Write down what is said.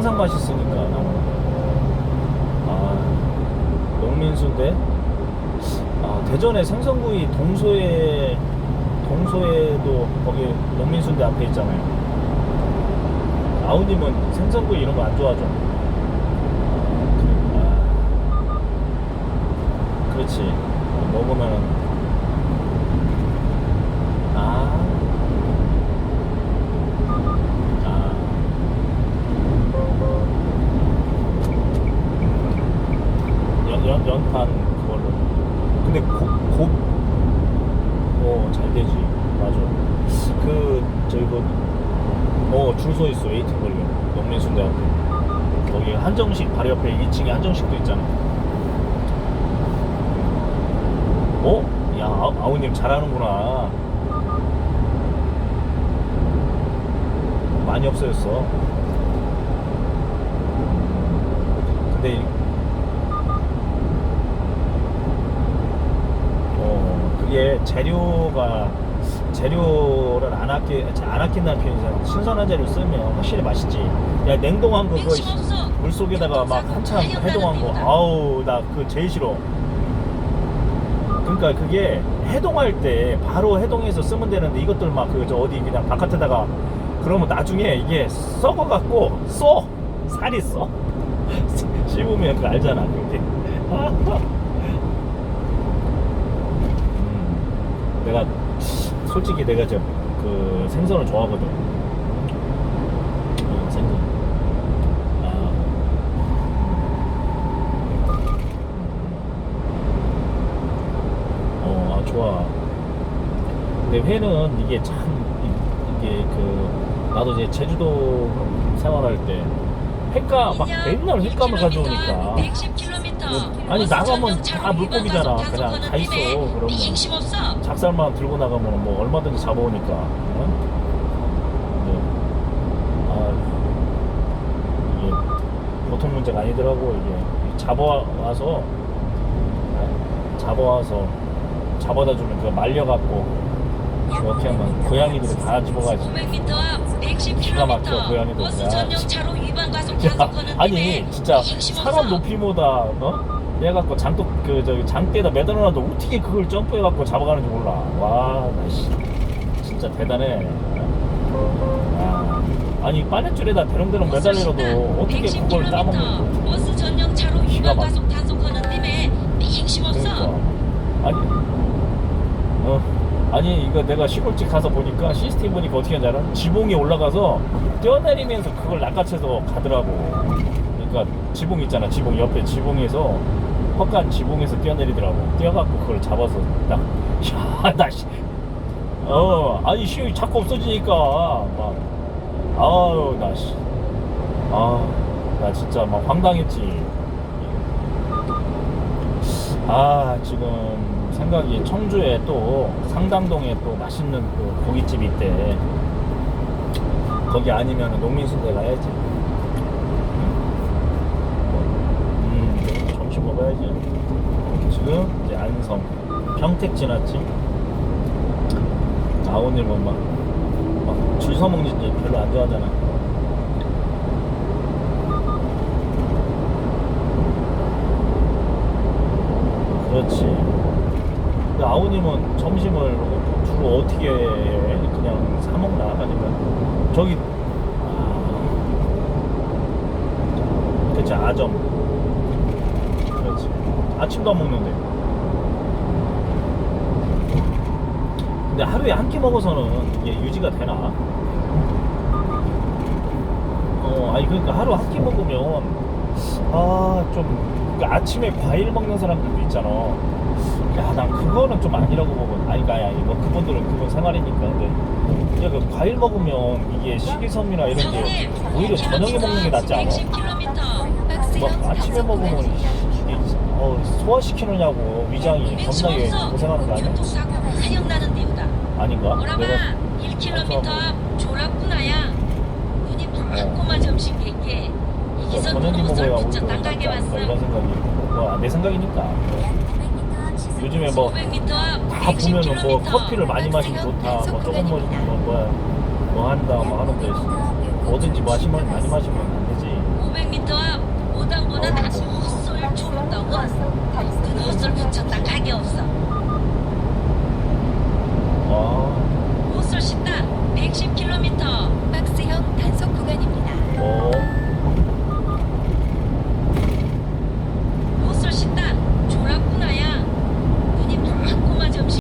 항상 맛있으니까. 아 농민수인데 아 대전에 생선구이 동소에 동소에도 거기 농민수인데 앞에 있잖아요. 아우님은 생선구이 이런 거 안 좋아하죠? 아, 그렇지 먹으면 연, 연, 연판 그걸로 근데 곱, 곱, 어, 잘 되지. 맞아. 그, 저기, 그, 어, 줄서 있어. 에이팅 걸려. 농민순대한테. 거기 한정식 바로 옆에 2층에 한정식도 있잖아. 어? 야, 아, 아우님 잘하는구나. 많이 없어졌어. 근데 재료가 재료를 안 아끼 안 아낀다는 표현이잖아. 신선한 재료 쓰면 확실히 맛있지. 야 냉동한 거 그거 물 속에다가 막 한참 해동한 거 아우 나 그거 제일 싫어. 그러니까 그게 해동할 때 바로 해동해서 쓰면 되는데 이것들 막 그 저 어디 그냥 바깥에다가 그러면 나중에 이게 썩어 갖고 써 살이 써 씹으면 그 알잖아 그게. 음, 내가 솔직히 내가 저그 생선을 좋아하거든. 어, 생선. 아. 어, 아, 좋아. 근데 회는 이게 참 이- 이게 그 나도 이제 제주도 생활할 때 횟감 막 맨날 횟감을 가져오니까 아니 나가면 다 물고기잖아 그냥 다 있어 그러면. 작살만 들고 나가면 뭐 얼마든지 잡아오니까. 어? 근데, 아, 보통 문제가 아니더라고, 이게. 잡아와서, 어? 잡아와서, 잡아다 주면 그거 말려갖고, 이렇게 하면 고양이들이 다 집어가지. 500m 앞 110km. 기가 막혀, 고양이도. 버스 야. 전용 차로 위반 과속 야, 단속하는 아니, 진짜, 사람. 높이보다, 어? 얘갖고 장독, 그, 저기, 장대에다 매달아놔도 어떻게 그걸 점프해갖고 잡아가는지 몰라. 와, 나, 씨. 진짜 대단해. 아, 아니, 빠넷줄에다 대롱대롱 매달려도 어떻게 그걸 따먹는 거야? 버스 전용 차로 기가 위반 막- 과속 단속하는 팀에 힘심 없어. 그러니까. 아니, 어, 아니, 이거 내가 시골집 가서 보니까 시스템 보니까 어떻게 하는지 알아? 지붕에 올라가서 뛰어내리면서 그걸 낚아채서 가더라고. 그러니까 지붕 있잖아. 지붕 옆에 지붕에서 헛간 지붕에서 뛰어내리더라고. 뛰어갖고 그걸 잡아서 딱, 야, 나 씨. 어, 아니, 시 자꾸 없어지니까 막, 아유, 나 씨. 아, 나 진짜 막 황당했지. 아 지금 생각이 청주에 또 상당동에 또 맛있는 그 고깃집이 있대. 거기 아니면 농민순대 가야지. 음 점심 먹어야지. 지금 이제 안성 평택 지났지 아오님은 막줄 서먹는 집 별로 안 좋아하잖아 그렇지. 근데 아우님은 점심을 주로 어떻게 해? 그냥 사 먹나? 아니면 저기 아, 그치 아점. 그렇지. 아침도 안 먹는데. 근데 하루에 한 끼 먹어서는 이게 유지가 되나? 어, 아니 그러니까 하루 한 끼 먹으면 아 좀 그 아침에 과일 먹는 사람들도 있잖아. 야, 난 그거는 좀 아니라고 보고, 아니, 가 아니, 뭐, 그분들은 그분 생활이니까. 근데, 야, 그 과일 먹으면 이게 식이섬유나 이런 게 오히려 저녁에 먹는 게 낫지 않아? 110km. 뭐, 아침에 먹으면 이게, 어, 소화시키느냐고 위장이 겁나게 고생하는 거 아니야? 아닌가? 내가, 1km 앞 졸았구 좀 나가게 왔어. 이런 생각이 뭐내 생각이니까. 요즘에 뭐 다 보면 뭐, 뭐 커피를 많이 아, 마시면 좋다, 뭐 조금 뭐, 뭐, 뭐야 뭐 한다, 뭐 하는데 뭐든지 뭐 마시면 많이 마시면 되지. 500m 앞 오다 보다 다시 헛소리를 쳐온다고 헛소리 붙였다 가게 없어.